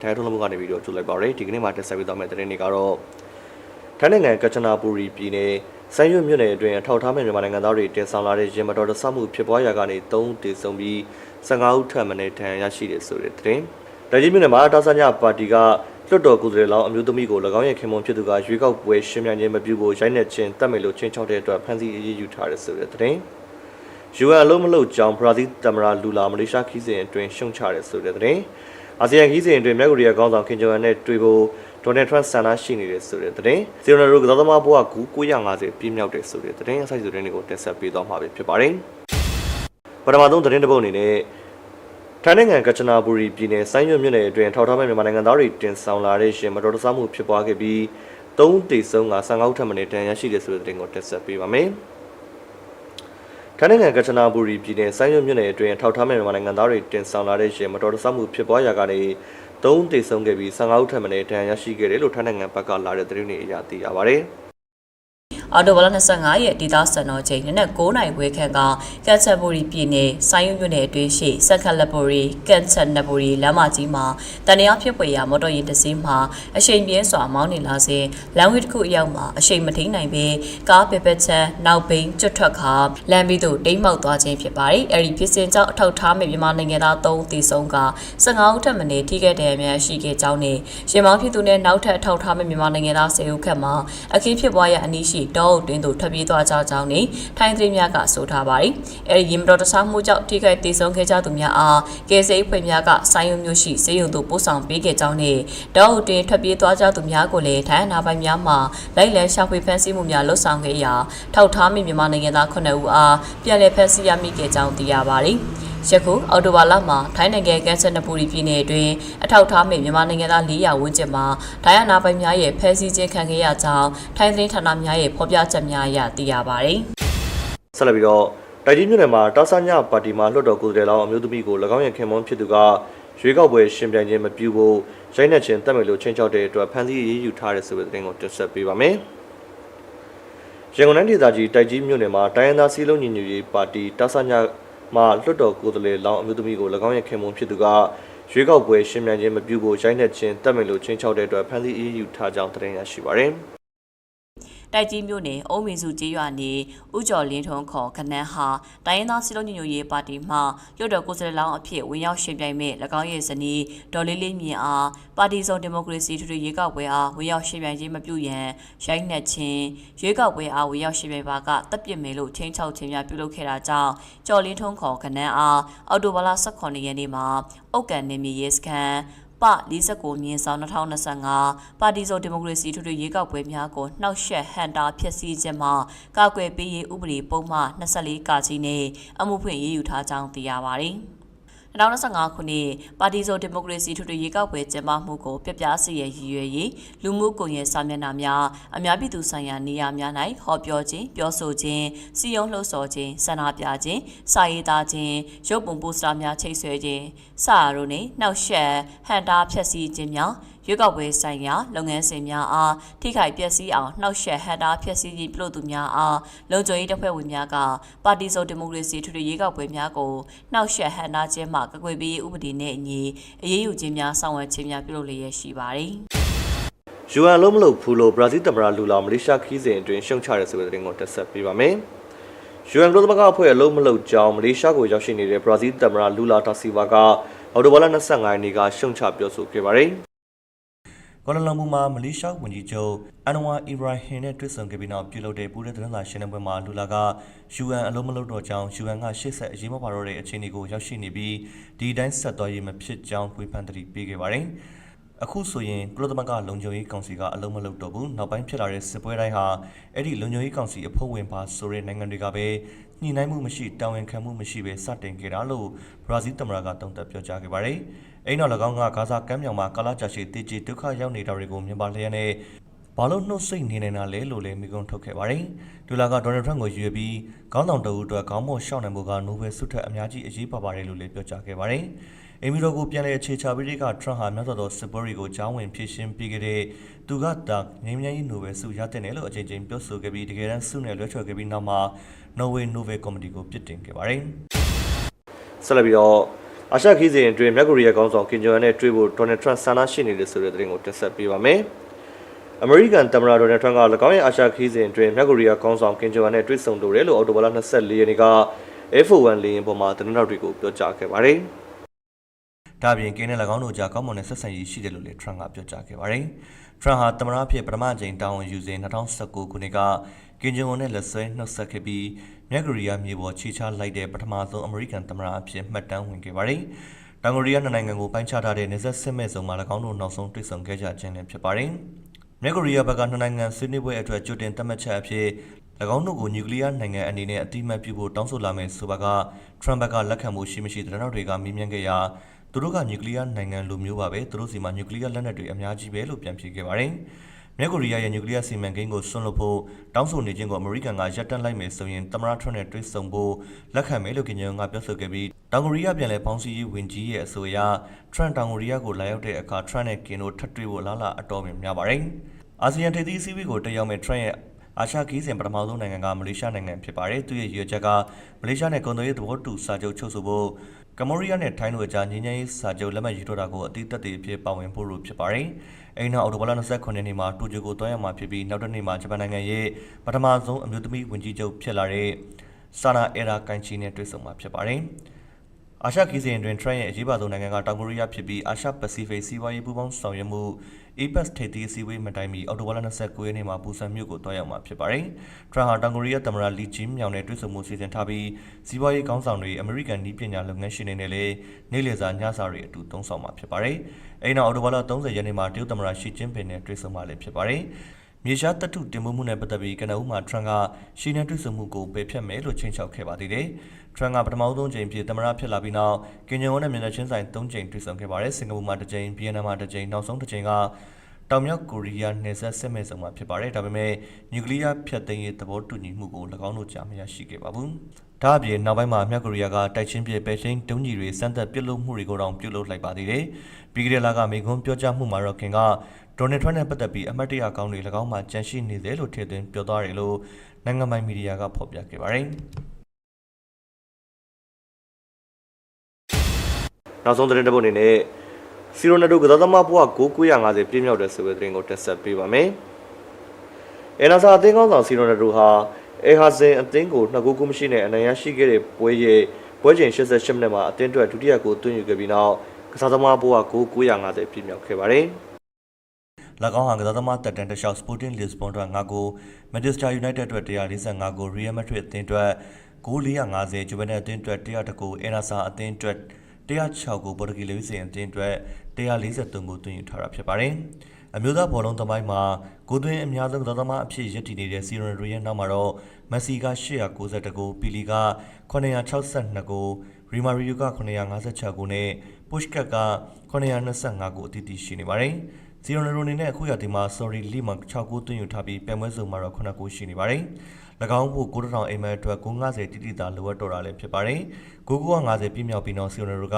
ထိုင်းထုံးလုံးမှုကနေပြီးတော့ကြိုလိုက်ပါရယ်ဒီကနေ့မှာတက်ဆက်ပေးသွားမယ့်သတင်းတွေကတော့ထိုင်းနိုင်ငံကချနာပူရီပြည်နယ်ဆိုင်းရွတ်မြို့နယ်အတွင်းအထောက်ထားမဲ့မြန်မာနိုင်ငံသားတွေတင်ဆောင်လာတဲ့ရင်မတော်တဆမှုဖြစ်ပွားရာကနေ3တေဆုံးပြီး15ဦးထပ်မံနဲ့ထံရရှိတယ်ဆိုတဲ့သတင်း။ဒါကြီးမြို့နယ်မှာတာဆာညပါတီကလွတ်တော်ကိုယ်စားလှယ်လောင်းအမျိုးသမီးကို၎င်းရဲ့ခင်မွန်ဖြစ်သူကရွေးကောက်ပွဲရှင်းပြခြင်းမပြုဖို့ရိုက်နှက်ခြင်းတတ်မယ်လို့ချင်းချောက်တဲ့အတွက်ဖမ်းဆီးအရေးယူထားတယ်ဆိုတဲ့သတင်း။ UN အလုံးမလုံးကြောင်ဘရာဇီးတမရာလူလာမလေးရှားခီးစဉ်အတွင်းရှုံချတယ်ဆိုတဲ့သတင်း အာဆီယံခီးစဉ်အတွင်းမြောက်ကိုရီးယားခေါင်းဆောင်ခင်ဂျုံအန်နဲ့တွေ့ဖို့ဒေါ်နယ်ထရန့်ဆန္ဒရှိနေတဲ့ဆိုတဲ့သတင်းစီယိုနယ်ရိုကစားသမားဘွားကူ950ပြည့်မြောက်တယ်ဆိုတဲ့သတင်းအစိုက်ဆိုတဲ့တွေကိုတင်ဆက်ပေးသွားမှာဖြစ်ပါတယ်ပထမဆုံးသတင်းတစ်ပုဒ်အနေနဲ့ထိုင်းနိုင်ငံကချနာဘူရီပြည်နယ်ဆိုင်းရွတ်မြို့နယ်အတွင်းထောက်ထားမဲ့မြန်မာနိုင်ငံသားတွေတင်ဆောင်လာတဲ့ရှင်မတော်တဆမှုဖြစ်ပွားခဲ့ပြီး၃တေဆုံးက15ဦးထပ်မံတန်ရရှိတယ်ဆိုတဲ့သတင်းကိုတင်ဆက်ပေးပါမယ်။ ထိုင်းနိုင်ငံကချနာဘူရီပြည်နယ်ဆိုင်းရွတ်မြို့နယ်အတွင်းထောက်ထားမဲ့မြန်မာနိုင်ငံသားတွေတင်ဆောင်လာတဲ့ရှင်မတော်တဆမှုဖြစ်ပွားရာကနေ၃တေဆုံးခဲ့ပြီး15ဦးထပ်မံတန်ရရှိခဲ့တယ်လို့ထိုင်းနိုင်ငံဘက်ကလာတဲ့သတင်းတွေအရသိရပါတယ်။ အော်တိုဘလ25ရက်ဒေသစံတော်ချိန်နနက်9နိုင်ခွဲခန့်ကကန်ချက်ဘူရီပြည်နယ်ဆိုင်းရွမြို့နယ်အတွင်းရှိစက်ခက်လက်ဘူရီကန်ချက်နဘူရီလမ်းမကြီးမှာတန်ရာဖြစ်ပွေရာမော်တော်ယာဉ်တစ်စီးမှာအရှိန်ပြင်းစွာမောင်းနေလာစဉ်လမ်းဝေးတစ်ခုအရောက်မှာအရှိန်မထိန်နိုင်ပင်ကားပပက်ချန်နောက်ဘိန်းကျွတ်ထွက်ခါလမ်းပြီးသို့တိမ်းမောက်သွားခြင်းဖြစ်ပါတယ်။အဲဒီဖြစ်စဉ်ကြောင့်အထောက်ထားမဲ့မြန်မာနိုင်ငံသား3ဦးသေဆုံးက15ဦးထပ်မံထိခိုက်ဒဏ်ရာများရှိခဲ့ကြောင်းနဲ့ရှင်မောင်းဖြစ်သူနဲ့နောက်ထပ်အထောက်ထားမဲ့မြန်မာနိုင်ငံသား10ဦးခန့်မှာအခင်းဖြစ်ပွားရာအနီးရှိတောအုပ်တွင်သို့ထွက်ပြေးသွားကြကြောင်းနဲ့ထိုင်းသတင်းများကဆိုထားပါတယ်။အဲဒီရင်မတော်တဆမှုကြောင့်ထိခိုက်ဒေဆုံးခဲ့ကြသူများအားကယ်ဆယ်ရေးဖွဲ့များကဆိုင်းရုံမျိုးရှိစေယုံသို့ပို့ဆောင်ပေးခဲ့ကြောင်းနဲ့တောအုပ်တွင်ထွက်ပြေးသွားကြသူများကိုလည်းထိုင်းအနာပိုင်များမှလိုက်လံရှာဖွေဖမ်းဆီးမှုများလှုပ်ဆောင်ခဲ့ရာထောက်ထားမိမြန်မာနိုင်ငံသား9ဦးအားပြန်လည်ဖမ်းဆီးရမိခဲ့ကြောင်းသိရပါတယ်။ ယခုအော်တိုဘာလမှာထိုင်းနိုင်ငံကန်ဆယ်နပူရီပြည်နယ်အတွင်းအထောက်ထားမဲ့မြန်မာနိုင်ငံသား400ဝန်းကျင်မှာဒိုင်ယာနာပိုင်များရဲ့ဖမ်းဆီးခြင်းခံခဲ့ရကြောင်းထိုင်းသတင်းဌာနများရဲ့ဖော်ပြချက်များအရသိရပါတယ်။ဆက်လက်ပြီးတော့တိုက်ကြီးမြို့နယ်မှာတာဆာညပါတီမှာလွှတ်တော်ကိုယ်စားလှယ်လောင်းအမျိုးသမီးကို၎င်းရဲ့ခင်မွန်းဖြစ်သူကရွေးကောက်ပွဲရှင်ပြိုင်ခြင်းမပြုဖို့ရိုက်နှက်ခြင်းတက်မယ်လို့ချင်းချောက်တဲ့အတွက်ဖမ်းဆီးအရေးယူထားတဲ့ဆိုတဲ့သတင်းကိုတင်ဆက်ပေးပါမယ်။ရန်ကုန်တိုင်းဒေသကြီးတိုက်ကြီးမြို့နယ်မှာတိုင်းရင်းသားစီးလုံးညီညွတ်ရေးပါတီတာဆာည မှာလွှတ်တော်ကိုယ်စားလှယ်လောင်းအမျိုးသမီးကို၎င်းရဲ့ခင်မွန်းဖြစ်သူကရွေးကောက်ပွဲရှင်ပြိုင်ခြင်းမပြုဖို့ရိုက်နှက်ခြင်းတက်မယ်လို့ချင်းချောက်တဲ့အတွက်ဖမ်းဆီးအရေးယူထားကြောင်းသတင်းရရှိပါရယ်။ တိုက်ကြီးမြို့နယ်အုံးမင်းစုကျေးရွာနေဥကျော်လင်းထွန်းခေါ်ခနန်းဟာတိုင်းရင်းသားစီလုံးညညရေးပါတီမှလွှတ်တော်ကိုယ်စားလှယ်လောင်းအဖြစ်ဝင်ရောက်ရှင်ပြိုင်မဲ့၎င်းရဲ့ဇနီးဒေါ်လေးလေးမြင့်အားပါတီစုံဒီမိုကရေစီထူထူရွေးကောက်ပွဲအားဝင်ရောက်ရှင်ပြိုင်ခြင်းမပြုရန်ရိုက်နှက်ခြင်းရွေးကောက်ပွဲအားဝင်ရောက်ရှင်ပြိုင်ပါကတပ်ပစ်မယ်လို့ချင်းချောက်ခြင်းများပြုလုပ်ခဲ့တာကြောင့်ကျော်လင်းထွန်းခေါ်ခနန်းအားအော်တိုဘာလ18ရက်နေ့မှာအုတ်ကန်နေမြေရဲစခန်း ပ49မြင်းဆောင်2025ပါတီစုံဒီမိုကရေစီထွေထွေရွေးကောက်ပွဲများကိုနှောက်ယှက်ဟန်တာဖျက်ဆီးခြင်းမှကာကွယ်ပေးရေးဥပဒေပုံမှ24ကာကြီးနဲ့အမှုဖွင့်ရေးယူထားကြောင်းသိရပါတယ်။ 2025ခုနှစ်ပါတီစုံဒီမိုကရေစီထွေထွေရွေးကောက်ပွဲကျင်းပမှုကိုပြပြစီရရည်ရွယ်ရေးလူမှုကွန်ရက်စာမျက်နှာများအများပြည်သူဆိုင်ရာနေရာများ၌ဟောပြောခြင်းပြောဆိုခြင်းစီယုံလှုပ်ဆော်ခြင်းဆန္ဒပြခြင်းစာရေးသားခြင်းရုပ်ပုံပိုစတာများချိတ်ဆွဲခြင်းစရာတို့နှင့်နှောက်ယှက်ဟန်တာဖျက်ဆီးခြင်းများ ရွေးကောက်ပွဲဆိုင်ရာလုပ်ငန်းစဉ်များအားထိခိုက်ပျက်စီးအောင်နှောက်ယှက်ဟန်တာဖျက်ဆီးခြင်းပြုလုပ်သူများအားလုံခြုံရေးတပ်ဖွဲ့ဝင်များကပါတီစုံဒီမိုကရေစီထွေထွေရွေးကောက်ပွဲများကိုနှောက်ယှက်ဟန်တာခြင်းမှကကွယ်ပေးရေးဥပဒေနဲ့အညီအရေးယူခြင်းများဆောင်ရွက်ခြင်းများပြုလုပ်လျက်ရှိပါတယ်။ UN လုံးမလို့ဖူလို့ဘရာဇီးတမရာလူလာမလေးရှားခီးစဉ်အတွင်းရှုံချတဲ့ဆိုတဲ့သတင်းကိုတက်ဆက်ပေးပါမယ်။ UN ကုလသမဂ္ဂအဖွဲ့အလုံးမလို့ကြောင်းမလေးရှားကိုရောက်ရှိနေတဲ့ဘရာဇီးတမရာလူလာတာစီဝါကအော်တိုဘာလ25ရက်နေ့ကရှုံချပြောဆိုခဲ့ပါတယ်။ ကွာလာလမ်ပူမှာမလေးရှားဝန်ကြီးချုပ်အန်နဝါအီဘရာဟင်နဲ့တွေ့ဆုံခဲ့ပြီးနောက်ပြုလုပ်တဲ့ပူးတဲ့သတင်းစာရှင်းလင်းပွဲမှာလူလာက UN အလုံးမလုံးတော့ကြောင်း UN ကရှေ့ဆက်အရေးမပါတော့တဲ့အခြေအနေကိုရောက်ရှိနေပြီးဒီတိုင်းဆက်သွားရေးမဖြစ်ကြောင်းဝေဖန်တတိပေးခဲ့ပါတယ်။အခုဆိုရင်ကုလသမဂ္ဂလုံခြုံရေးကောင်စီကအလုံးမလုံးတော့ဘူးနောက်ပိုင်းဖြစ်လာတဲ့စစ်ပွဲတိုင်းဟာအဲ့ဒီလုံခြုံရေးကောင်စီအဖွဲ့ဝင်ပါဆိုတဲ့နိုင်ငံတွေကပဲညှိနှိုင်းမှုမရှိတာဝန်ခံမှုမရှိပဲစတင်ခဲ့တာလို့ဘရာဇီးသမ္မတကတုံ့တက်ပြောကြားခဲ့ပါတယ်။ အဲ့နောက်၎င်းကဂါဇာကမ်းမြောင်မှာကာလာကြာရှည်တည်ကြည်ဒုက္ခရောက်နေတာတွေကိုမြင်ပါလျက်နဲ့ဘာလို့နှုတ်ဆိတ်နေနေတာလဲလို့လည်းမိကုံထုတ်ခဲ့ပါတယ်။ဒူလာကဒေါ်နယ်ထရန့်ကိုရွေးပြီးခေါင်းဆောင်တအုပ်အတွက်ခေါင်းမော့ရှောက်နိုင်မှုကနိုဘယ်ဆုထက်အများကြီးအရေးပါပါတယ်လို့လည်းပြောကြားခဲ့ပါတယ်။အင်မီရိုကိုပြန်လည်အခြေချပြီးတဲ့ကထရန့်ဟာမြတ်စွာသောစစ်ပွဲတွေကိုကြားဝင်ဖြည့်ရှင်းပြီးခဲ့တဲ့သူကတာငင်းမြန်းရေးနိုဘယ်ဆုရတဲ့တယ်လို့အကြိမ်ကြိမ်ပြောဆိုခဲ့ပြီးတကယ်တမ်းဆုနဲ့လွှဲချော်ခဲ့ပြီးနောက်မှာနော်ဝေနိုဘယ်ကော်မတီကိုပြစ်တင်ခဲ့ပါတယ်။ဆက်လက်ပြီးတော့ အာရှခီးစဉ်အတွင်းမြောက်ကိုရီးယားခေါင်းဆောင်ကင်ဂျုံအန်နဲ့တွေ့ဖို့ဒေါ်နယ်ထရန့်ဆန္ဒရှိနေတယ်ဆိုတဲ့သတင်းကိုတင်ဆက်ပေးပါမယ်။အမေရိကန်သမ္မတဒေါ်နယ်ထရန့်က၎င်းရဲ့အာရှခီးစဉ်အတွင်းမြောက်ကိုရီးယားခေါင်းဆောင်ကင်ဂျုံအန်နဲ့တွေ့ဆုံလိုတယ်လို့အော်တိုဘာလ24ရက်နေ့က F1 လေယာဉ်ပေါ်မှာသတင်းထောက်တွေကိုပြောကြားခဲ့ပါတယ်။ဒါပြင်ကင်းနဲ့၎င်းတို့ကြားကောင်းမွန်တဲ့ဆက်ဆံရေးရှိတယ်လို့လည်းထရန့်ကပြောကြားခဲ့ပါတယ်။ထရန့်ဟာသမ္မတအဖြစ်ပထမကြိမ်တာဝန်ယူစဉ်2019ခုနှစ်က ကင်ဂျုံအွန်နဲ့လက်ဆွဲနှုတ်ဆက်ခဲ့ပြီးမြောက်ကိုရီးယားမြေပေါ်ခြေချလိုက်တဲ့ပထမဆုံးအမေရိကန်သမ္မတအဖြစ်မှတ်တမ်းဝင်ခဲ့ပါတယ်။တောင်ကိုရီးယားနှစ်နိုင်ငံကိုပိုင်းခြားထားတဲ့နေဆက်စစ်မဲ့စုံမှာ၎င်းတို့နောက်ဆုံးတွေ့ဆုံခဲ့ကြခြင်းလည်းဖြစ်ပါတယ်။မြောက်ကိုရီးယားဘက်ကနှစ်နိုင်ငံဆွေးနွေးပွဲအတွက်ကြိုတင်သတ်မှတ်ချက်အဖြစ်၎င်းတို့ကိုနျူကလ িয়ার နိုင်ငံအနေနဲ့အတိအမှတ်ပြုဖို့တောင်းဆိုလာမယ်ဆိုပါကထရမ်ဘက်ကလက်ခံမှုရှိမရှိတဲ့နောက်တွေကမေးမြန်းခဲ့ရာသူတို့ကနျူကလ িয়ার နိုင်ငံလိုမျိုးပါပဲသူတို့စီမှာနျူကလ িয়ার လက်နက်တွေအများကြီးပဲလို့ပြန်ဖြေခဲ့ပါတယ်။ မြောက်ကိုရီးယားရဲ့နျူကလ িয়ার စီမံကိန်းကိုဆွန့်လွတ်ဖို့တောင်းဆိုနေခြင်းကိုအမေရိကန်ကရပ်တန့်လိုက်မယ်ဆိုရင်သမ္မတထရန့်နဲ့တွေ့ဆုံဖို့လက်ခံမယ်လို့ကင်ဂျုံကပြောဆိုခဲ့ပြီးတောင်ကိုရီးယားပြန်လည်ပေါင်းစည်းရေးဝန်ကြီးရဲ့အဆိုအရထရန့်တောင်ကိုရီးယားကိုလာရောက်တဲ့အခါထရန့်နဲ့ကင်တို့ထပ်တွေ့ဖို့လားလာအတော်များပါတယ်။အာဆီယံထိပ်သီးအစည်းအဝေးကိုတက်ရောက်မဲ့ထရန့်ရဲ့အာရှခီးစဉ်ပထမဆုံးနိုင်ငံကမလေးရှားနိုင်ငံဖြစ်ပါတယ်။သူ့ရဲ့ရည်ရွယ်ချက်ကမလေးရှားနဲ့ကုန်သွယ်ရေးသဘောတူစာချုပ်ချုပ်ဆိုဖို့ ကမ္ဘောဒီးယားနဲ့ထိုင်းတို့အကြားငြိမ်းချမ်းရေးစာချုပ်လက်မှတ်ရေးထိုးတာကိုအတိအသက်တွေအဖြစ်ပါဝင်ဖို့လို့ဖြစ်ပါတယ်။အဲဒီနောက်အော်တိုဘာလ29ရက်နေ့မှာတိုကျိုကိုတွားရောက်မှာဖြစ်ပြီးနောက်တစ်နေ့မှာဂျပန်နိုင်ငံရဲ့ပထမဆုံးအမျိုးသမီးဝန်ကြီးချုပ်ဖြစ်လာတဲ့ဆာနာအရာကန်ချီနဲ့တွေ့ဆုံမှာဖြစ်ပါတယ်။အာရှခီးစဉ်အတွင်း Trump ရဲ့အရေးပါဆုံးနိုင်ငံကတောင်ကိုရီးယားဖြစ်ပြီးအာရှပစိဖိတ်စီးပွားရေးပူးပေါင်းဆောင်ရွက်မှု APEC ထိပ်သီးအစည်းအဝေးမတိုင်မီအောက်တိုဘာလ29ရက်နေ့မှာပူဆန်မြို့ကိုတွားရောက်မှာဖြစ်ပါတယ်။ Trump ဟာတောင်ကိုရီးယားသမ္မတလီဂျင်းမြောင်နဲ့တွေ့ဆုံမှုစီစဉ်ထားပြီးစီးပွားရေးကောင်းဆောင်တွေအမေရိကန်နည်းပညာလုပ်ငန်းရှင်တွေနဲ့လည်းနေ့လည်စာညစာတွေအတူတုံးဆောင်မှာဖြစ်ပါတယ်။အဲဒီနောက်အောက်တိုဘာလ30ရက်နေ့မှာတရုတ်သမ္မတရှီကျင်းပင်နဲ့တွေ့ဆုံမှာလည်းဖြစ်ပါတယ်။ မြေရှားတပ်ထုတင်ပို့မှုနဲ့ပတ်သက်ပြီးကနအူးမှာထရန့်ကရှီနန်တွေ့ဆုံမှုကိုပယ်ဖျက်မယ်လို့ချိန်ချောက်ခဲ့ပါသေးတယ်။ထရန့်ကပထမဆုံးချိန်ဖြစ်သမ္မတဖြစ်လာပြီးနောက်ကင်ဂျုံဝန်းနဲ့မျက်နှာချင်းဆိုင်၃ချိန်တွေ့ဆုံခဲ့ပါတယ်။စင်ကာပူမှာတစ်ချိန်၊ဗီယက်နမ်မှာတစ်ချိန်နောက်ဆုံးတစ်ချိန်ကတောင်မြောက်ကိုရီးယားနယ်စပ်စစ်မဲ့ဆောင်မှာဖြစ်ပါတယ်။ဒါပေမဲ့နျူကလ িয়ার ဖျက်သိမ်းရေးသဘောတူညီမှုကို၎င်းတို့ကြားမရရှိခဲ့ပါဘူး။ဒါအပြင်နောက်ပိုင်းမှာမြောက်ကိုရီးယားကတိုက်ချင်းပြပဲချင်းတုံးကြီးတွေစမ်းသပ်ပြုတ်လုမှုတွေကိုတောင်ပြုတ်လုလိုက်ပါသေးတယ်။ပြီးကြတဲ့လကမေခွန်းပြောကြားမှုမှာတော့ခင်က ဒေါ်နယ်ထရန့်နဲ့ပတ်သက်ပြီးအမတ်တရကောင်းတွေ၎င်းမှကြန့်ရှိနေတယ်လို့ထည့်သွင်းပြောသွားတယ်လို့နိုင်ငံပိုင်မီဒီယာကဖော်ပြခဲ့ပါတယ်။နောက်ဆုံးသတင်းတစ်ပုဒ်အနေနဲ့စီရိုနယ်ဒိုကစားသမားဘွား9950ပြည့်မြောက်တဲ့ဆိုတဲ့သတင်းကိုတက်ဆက်ပေးပါမယ်။အဲနာဆာအသင်းကောင်းဆောင်စီရိုနယ်ဒိုဟာအဲဟာဇင်အသင်းကိုနှစ်ဂိုးကူးမရှိနဲ့အနိုင်ရရှိခဲ့တဲ့ပွဲရဲ့ပွဲချိန်88မိနစ်မှာအသင်းအတွက်ဒုတိယဂိုးသွင်းယူခဲ့ပြီးနောက်ကစားသမားဘွား9950ပြည့်မြောက်ခဲ့ပါတယ်။၎ င်းဟာကစားသမားတက်တန်တလျှောက် Sporting Lisbon အတွက်5ဂိုး Manchester United အတွက်145ဂိုး Real Madrid အသင်းအတွက်ဂိုး450 Juventus အသင်းအတွက်100ဂိုး Enasa အသင်းအတွက်106ဂိုး Portuguese လေဝိစင်အသင်းအတွက်143ဂိုးသွင်းယူထားတာဖြစ်ပါတယ်။အမျိုးသားဘောလုံးသမိုင်းမှာဂိုးသွင်းအများဆုံးကစားသမားအဖြစ်ရည်တည်နေတဲ့စီရိုနယ်ဒိုရဲ့နောက်မှာတော့မက်ဆီက892ဂိုးပီလီက962ဂိုးရီမာရီယိုက956ဂိုးနဲ့ပုရှ်ကတ်က925ဂိုးအသီးသီးရှိနေပါတယ်။ စီရိုနယ်ဒိုအနေနဲ့အခုရသည်မှာ sorry လီမှာ6ဂိုးသွင်းယူထားပြီးပြိုင်ပွဲစုံမှာတော့9ဂိုးရှိနေပါတယ်။၎င်းဖို့ကိုတောင်အိမ်မက်အတွက်950တိတိတာလိုအပ်တော့တာလည်းဖြစ်ပါတယ်။950ပြည့်မြောက်ပြီးတော့စီရိုနယ်ဒိုက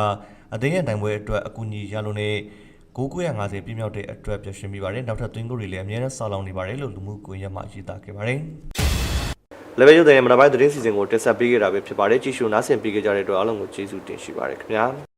အသင်းရဲ့နိုင်ပွဲအတွက်အကူအညီရလို့နဲ့950ပြည့်မြောက်တဲ့အတွက်ပြည့်ရှင်မိပါတယ်။နောက်ထပ်သွင်းဂိုးတွေလည်းအများနဲ့ဆောက်လောင်နေပါတယ်လို့လူမှုကွန်ရက်မှာရေးသားခဲ့ပါတယ်။ level ရုပ်တဲ့မနက်ပိုင်းသတင်းစီစဉ်ကိုတင်ဆက်ပေးခဲ့တာပဲဖြစ်ပါတယ်။ကြည့်ရှုနားဆင်ပေးကြတဲ့အတွက်အားလုံးကိုကျေးဇူးတင်ရှိပါတယ်ခင်ဗျာ။